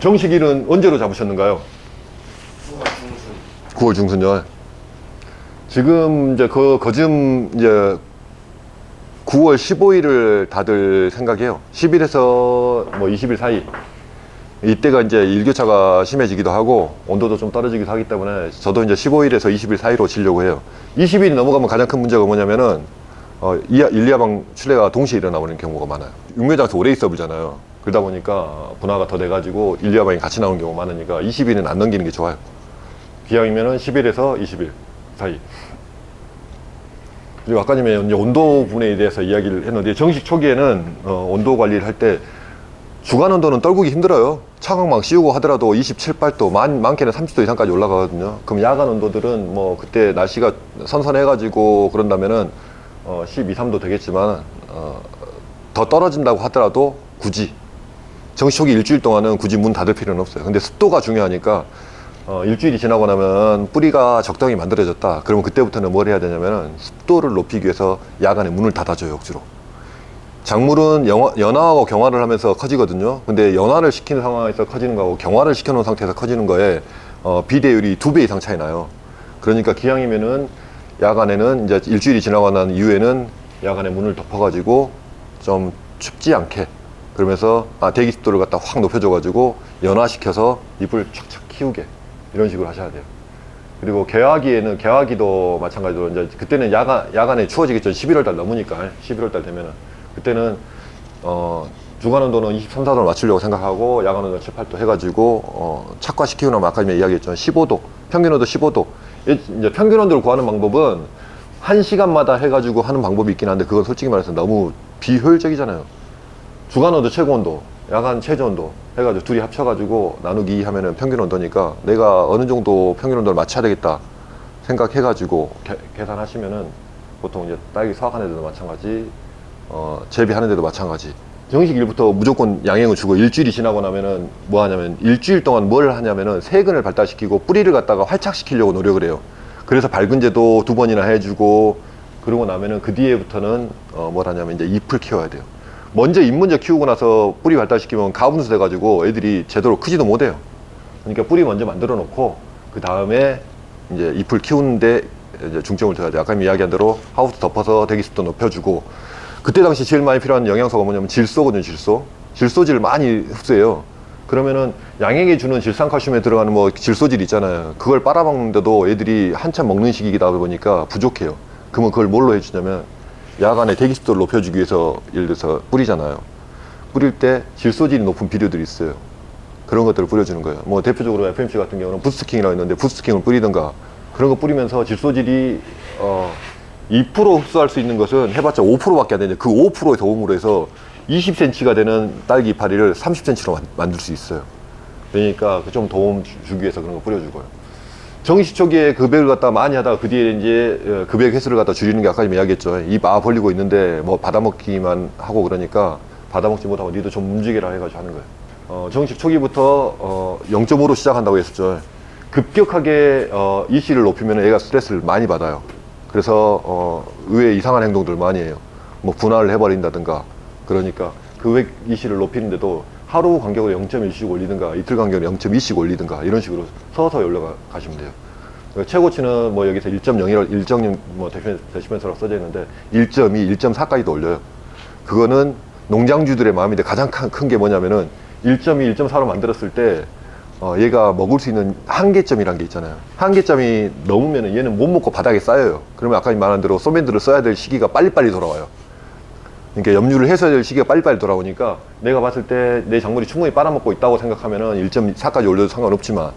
정식일은 언제로 잡으셨는가요? 9월 중순요. 지금 이제 그 거즘 이제 9월 15일을 다들 생각해요. 10일에서 뭐 20일 사이. 이때가 이제 일교차가 심해지기도 하고 온도도 좀 떨어지기도 하기 때문에 저도 이제 15일에서 20일 사이로 치려고 해요. 20일이 넘어가면 가장 큰 문제가 뭐냐면은 어, 일리아방 출래가 동시에 일어나는 경우가 많아요. 육묘장에서 오래 있어 보잖아요. 그러다 보니까 분화가 더 돼가지고 일리아방이 같이 나오는 경우가 많으니까 20일은 안 넘기는 게 좋아요. 기왕이면은 10일에서 20일 사이. 그리고 아까 전에 이제 온도 분해에 대해서 이야기를 했는데 정식 초기에는 어, 온도 관리를 할 때 주간 온도는 떨구기 힘들어요. 차광막 씌우고 하더라도 27, 8도, 많, 많게는 30도 이상까지 올라가거든요. 그럼 야간 온도들은 뭐 그때 날씨가 선선해가지고 그런다면은 어, 12, 3도 되겠지만 어, 더 떨어진다고 하더라도 굳이 정식 초기 일주일 동안은 굳이 문 닫을 필요는 없어요. 근데 습도가 중요하니까 어, 일주일이 지나고 나면 뿌리가 적당히 만들어졌다. 그러면 그때부터는 뭘 해야 되냐면은 습도를 높이기 위해서 야간에 문을 닫아줘요, 억지로. 작물은 영화- 연화하고 경화를 하면서 커지거든요. 근데 연화를 시키는 상황에서 커지는 거하고 경화를 시켜놓은 상태에서 커지는 거에 어, 비대율이 두 배 이상 차이 나요. 그러니까 기왕이면은 야간에는 이제 일주일이 지나고 난 이후에는 야간에 문을 덮어가지고 좀 춥지 않게 그러면서 아, 대기 습도를 갖다 확 높여줘가지고 연화시켜서 잎을 촥촥 키우게 이런 식으로 하셔야 돼요. 그리고 개화기에는 개화기도 마찬가지로 이제 그때는 야간 야간에 추워지겠죠. 11월 달 넘으니까 11월 달 되면은 그때는 어 주간 온도는 23, 4도를 맞추려고 생각하고 야간 온도 7, 8도 해가지고 어 착화시키고 나면 아까 이야기했지만 15도 평균 온도 15도 이제 평균 온도를 구하는 방법은 한 시간마다 해가지고 하는 방법이 있긴 한데 그건 솔직히 말해서 너무 비효율적이잖아요. 주간 온도 최고 온도, 야간 최저 온도 해가지고 둘이 합쳐가지고 나누기 하면은 평균 온도니까 내가 어느 정도 평균 온도를 맞춰야 되겠다 생각해가지고 개- 계산하시면은 보통 이제 딸기 수확하는 데도 마찬가지, 어, 재배하는 데도 마찬가지. 정식 일부터 무조건 양행을 주고 일주일이 지나고 나면은 뭐 하냐면 일주일 동안 뭘 하냐면은 세근을 발달시키고 뿌리를 갖다가 활착시키려고 노력을 해요. 그래서 밝은제도 두 번이나 해주고 그러고 나면은 그 뒤에부터는 어, 뭘 하냐면 이제 잎을 키워야 돼요. 먼저 잎 먼저 키우고 나서 뿌리 발달시키면 가분수 돼가지고 애들이 제대로 크지도 못해요. 그러니까 뿌리 먼저 만들어 놓고 그 다음에 이제 잎을 키우는데 이제 중점을 둬야 돼요. 아까 이야기한 대로 하우스 덮어서 대기습도 높여주고 그때 당시 제일 많이 필요한 영양소가 뭐냐면 질소거든요. 질소. 질소질을 많이 흡수해요. 그러면은 양에게 주는 질산칼슘에 들어가는 뭐 질소질 있잖아요. 그걸 빨아먹는데도 애들이 한참 먹는 시기이다 보니까 부족해요. 그러면 그걸 뭘로 해주냐면 야간에 대기습도를 높여주기 위해서 예를 들어서 뿌리잖아요. 뿌릴 때 질소질이 높은 비료들이 있어요. 그런 것들을 뿌려주는 거예요. 뭐 대표적으로 FMC 같은 경우는 부스트킹이라고 있는데 부스트킹을 뿌리든가 그런 거 뿌리면서 질소질이 어, 2% 흡수할 수 있는 것은 해봤자 5%밖에 안 되는데 그 5%의 도움으로 해서 20cm가 되는 딸기 이파리를 30cm로 만들 수 있어요. 그러니까 그 좀 도움 주- 주기 위해서 그런 거 뿌려주고요. 정식 초기에 급액을 갖다 많이 하다가 그 뒤에 이제 어, 급액 횟수를 갖다 줄이는 게 아까 좀 이야기했죠. 입 아 벌리고 있는데 뭐 받아먹기만 하고 그러니까 받아먹지 못하고 니도 좀 움직이라 해가지고 하는 거예요. 어, 정식 초기부터 어, 0.5로 시작한다고 했었죠. 급격하게 어, 이씨를 높이면 애가 스트레스를 많이 받아요. 그래서 어, 의외 이상한 행동들 많이 해요. 뭐 분할을 해버린다든가 그러니까 그 이씨를 높이는데도 하루 간격으로 0.1씩 올리든가 이틀 간격으로 0.2씩 올리든가 이런 식으로 서서 올려가 가시면 돼요. 그러니까 최고치는 뭐 여기서 1.0이라 1.0뭐 데시멘스라고 써져 있는데 1.2, 1.4까지도 올려요. 그거는 농장주들의 마음인데 가장 큰 게 뭐냐면은 1.2, 1.4로 만들었을 때 어, 얘가 먹을 수 있는 한계점이란 게 있잖아요. 한계점이 넘으면은 얘는 못 먹고 바닥에 쌓여요. 그러면 아까 말한 대로 소맨드를 써야 될 시기가 빨리빨리 돌아와요. 그러니까 염류를 될 시기가 빨리빨리 돌아오니까 내가 봤을 때 내 작물이 충분히 빨아먹고 있다고 생각하면은 1.4까지 올려도 상관없지만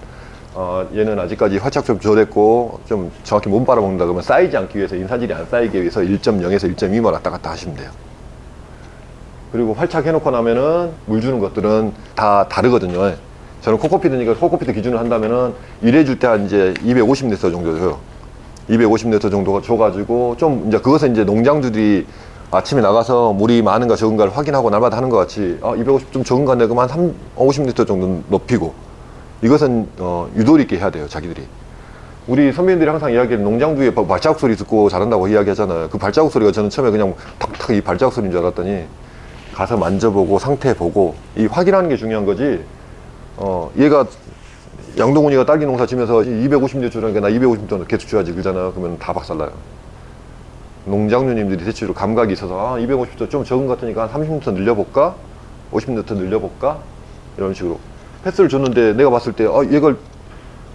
어, 얘는 아직까지 활착 좀 저됐고 좀 정확히 못 빨아먹는다 그러면 쌓이지 않기 위해서 인산질이 안 쌓이기 위해서 1.0에서 1.2만 왔다 갔다 하시면 돼요. 그리고 활착 해놓고 나면은 물 주는 것들은 다 다르거든요. 저는 코코피드니까 코코피드 기준을 한다면은 일해줄 때 한 이제 250리터 정도 줘요. 250리터 정도가 줘가지고 좀 이제 그것은 이제 농장주들이 아침에 나가서 물이 많은가 적은가를 확인하고 날마다 하는 것 같이 아, 250좀 적은가 한데 그만 한 50리터 정도 높이고 이것은 어, 유도리 있게 해야 돼요 자기들이 우리 선배님들이 항상 이야기하는 농장주의 바- 발자국 소리 듣고 자란다고 이야기하잖아요 그 발자국 소리가 저는 처음에 그냥 탁탁 이 발자국 소리인 줄 알았더니 가서 만져보고 상태 보고 이 확인하는 게 중요한 거지 어, 얘가 양동훈이가 딸기 농사 지면서 250대 주라니까 나 250대 계속 줘야지 그러잖아. 그러면 다 박살나요. 농장주님들이 대체로 감각이 있어서 아, 250도 좀 적은 것 같으니까 한 30m 늘려볼까? 50m 늘려볼까? 이런 식으로 패스를 줬는데 내가 봤을 때 아, 얘가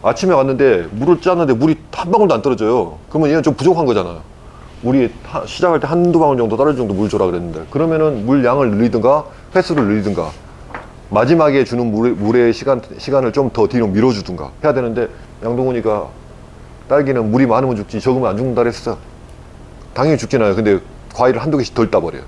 아침에 왔는데 물을 짰는데 물이 한 방울도 안 떨어져요. 그러면 얘는 좀 부족한 거잖아요. 물이 하- 시작할 때 한두 방울 정도 떨어질 정도 물 줘라 그랬는데 그러면은 물 양을 늘리든가 횟수를 늘리든가 마지막에 주는 물의, 물의 시간, 시간을 좀 더 뒤로 밀어주든가 해야 되는데 양동훈이가 딸기는 물이 많으면 죽지 적으면 안 죽는다 그랬어. 당연히 죽잖아요. 근데 과일을 한두 개씩 덜 따버려요.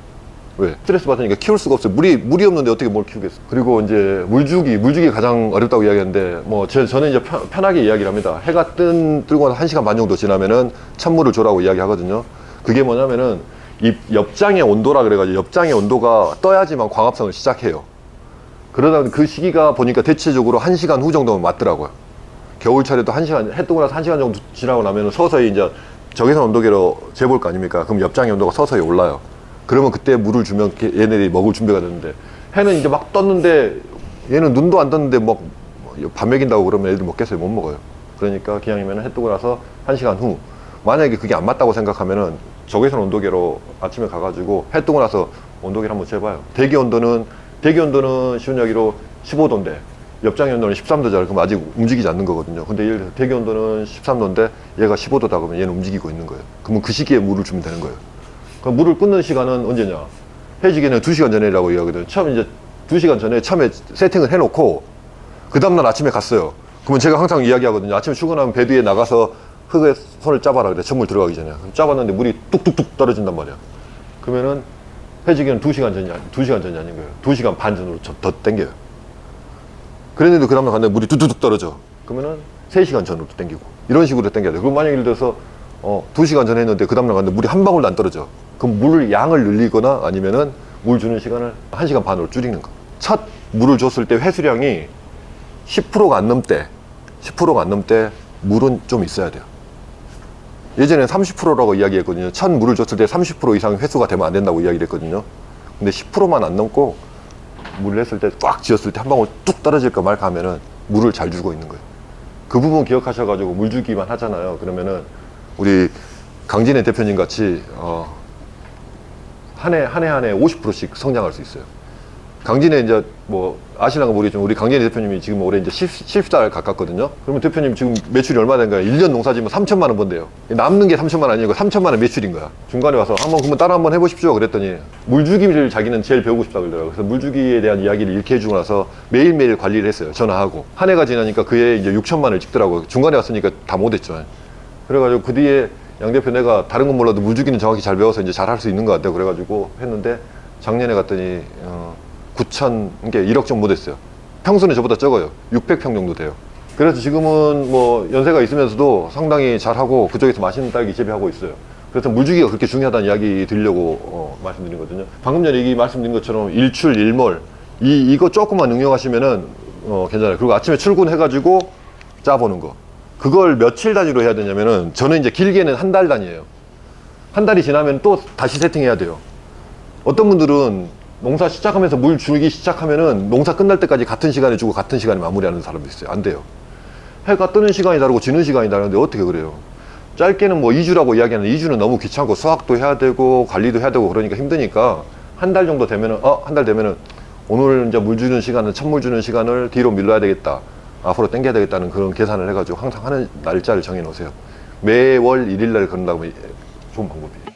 왜? 스트레스 받으니까 키울 수가 없어요. 물이, 물이 없는데 어떻게 뭘 키우겠어. 그리고 이제 물주기, 물주기 가장 어렵다고 이야기하는데, 뭐, 저, 저는 이제 편, 편하게 이야기를 합니다. 해가 뜬, 뜨고 나서 1시간 반 정도 지나면은 찬물을 줘라고 이야기 하거든요. 그게 뭐냐면은, 이 옆장의 온도라 그래가지고, 옆장의 온도가 떠야지만 광합성을 시작해요. 그러다 그 시기가 보니까 대체적으로 1시간 후 정도면 맞더라고요. 겨울철에도 한 시간 해 뜨고 나서 한 시간 정도 지나고 나면 서서히 이제 적외선 온도계로 재볼 거 아닙니까? 그럼 옆장의 온도가 서서히 올라요. 그러면 그때 물을 주면 걔- 얘네들이 먹을 준비가 되는데 해는 이제 막 떴는데 얘는 눈도 안 떴는데 막밥 먹인다고 그러면 애들 먹겠어요? 못 먹어요. 그러니까 기왕이면 해 뜨고 나서 한 시간 후 만약에 그게 안 맞다고 생각하면은 적외선 온도계로 아침에 가가지고 해 뜨고 나서 온도계를 한번 재봐요. 대기 온도는 대기 온도는 쉬운 이야기로 15도인데 옆장의 온도는 13도잖아요. 그럼 아직 움직이지 않는 거거든요. 근데 예를 들어서 대기 온도는 13도인데 얘가 15도다 그러면 얘는 움직이고 있는 거예요. 그러면 그 시기에 물을 주면 되는 거예요. 그럼 물을 끊는 시간은 언제냐? 해지기는 2시간 전에라고 이야기하거든요. 처음 이제 2시간 전에 처음에 세팅을 해놓고 그 다음날 아침에 갔어요. 그러면 제가 항상 이야기하거든요. 아침에 출근하면 배 뒤에 나가서 흙에 손을 짜봐라 그래. 천물 들어가기 전에. 그럼 짜봤는데 물이 뚝뚝뚝 떨어진단 말이야. 그러면은 해지기는 2시간 전이, 아니, 2시간 전이 아닌 거예요. 2시간 반 전으로 저- 더 땡겨요. 그랬는데 그 다음날 갔는데 물이 뚝뚝뚝 떨어져. 그러면은 3시간 전으로 땡기고. 이런 식으로 땡겨야 돼. 그럼 만약 예를 들어서 어, 2시간 전에 했는데 그 다음날 갔는데 물이 한 방울도 안 떨어져. 그럼 물 양을 늘리거나 아니면은 물 주는 시간을 1시간 반으로 줄이는 거. 첫 물을 줬을 때 회수량이 10%가 안 넘대. 10%가 안 넘대 물은 좀 있어야 돼요. 예전에 30%라고 이야기했거든요. 첫 물을 줬을 때 30% 이상 회수가 되면 안 된다고 이야기를 했거든요. 근데 10%만 안 넘고 물을 했을 때꽉 쥐었을 때 한 방울 뚝 떨어질까 말까 하면은 물을 잘 주고 있는 거예요. 그 부분 기억하셔가지고 물 주기만 하잖아요. 그러면은 우리 강진의 대표님 같이 어, 한 해 한 해 한 해 50%씩 성장할 수 있어요. 강진에 이제 뭐 아시나가 모르겠지만 우리 강진의 대표님이 지금 올해 이제 10, 10살 가깝거든요. 그러면 대표님 지금 매출이 얼마 된 거야? 1년 농사 지면 3천만 원 번대요. 남는 게 3천만 원 아니고 3천만 원 매출인 거야. 중간에 와서 한번 그러면 따라 한번 해보십시오. 그랬더니 물주기를 자기는 제일 배우고 싶다고 그러더라고요. 그래서 물주기에 대한 이야기를 이렇게 해주고 나서 매일매일 관리를 했어요. 전화하고. 한 해가 지나니까 그해 이제 6천만 원을 찍더라고요. 중간에 왔으니까 다 못했죠. 그래가지고 그 뒤에 양 대표 내가 다른 건 몰라도 물주기는 정확히 잘 배워서 이제 잘 할 수 있는 것 같아요. 그래가지고 했는데 작년에 갔더니 어, 9천 개 1억 정도 못했어요. 평수는 저보다 적어요. 600평 정도 돼요. 그래서 지금은 뭐 연세가 있으면서도 상당히 잘하고 그쪽에서 맛있는 딸기 재배하고 있어요. 그래서 물주기가 그렇게 중요하다는 이야기 드리려고 어, 말씀드린 거거든요. 방금 전에 얘기 말씀드린 것처럼 일출 일몰 이 이거 조금만 응용하시면은 어, 괜찮아요. 그리고 아침에 출근해가지고 짜보는 거. 그걸 며칠 단위로 해야 되냐면은 저는 이제 길게는 한 달 단위예요. 한 달이 지나면 또 다시 세팅해야 돼요. 어떤 분들은 농사 시작하면서 물 줄기 시작하면은 농사 끝날 때까지 같은 시간에 주고 같은 시간에 마무리하는 사람도 있어요. 안 돼요. 해가 뜨는 시간이 다르고 지는 시간이 다른데 어떻게 그래요? 짧게는 뭐 2주라고 이야기하는 2주는 너무 귀찮고 수확도 해야 되고 관리도 해야 되고 그러니까 힘드니까 한 달 정도 되면은 어, 한 달 되면은 오늘 이제 물 주는 시간은 찬물 주는 시간을 뒤로 밀어야 되겠다. 앞으로 당겨야 되겠다는 그런 계산을 해가지고 항상 하는 날짜를 정해 놓으세요. 매월 1일 날 그런다고 좋은 방법이에요.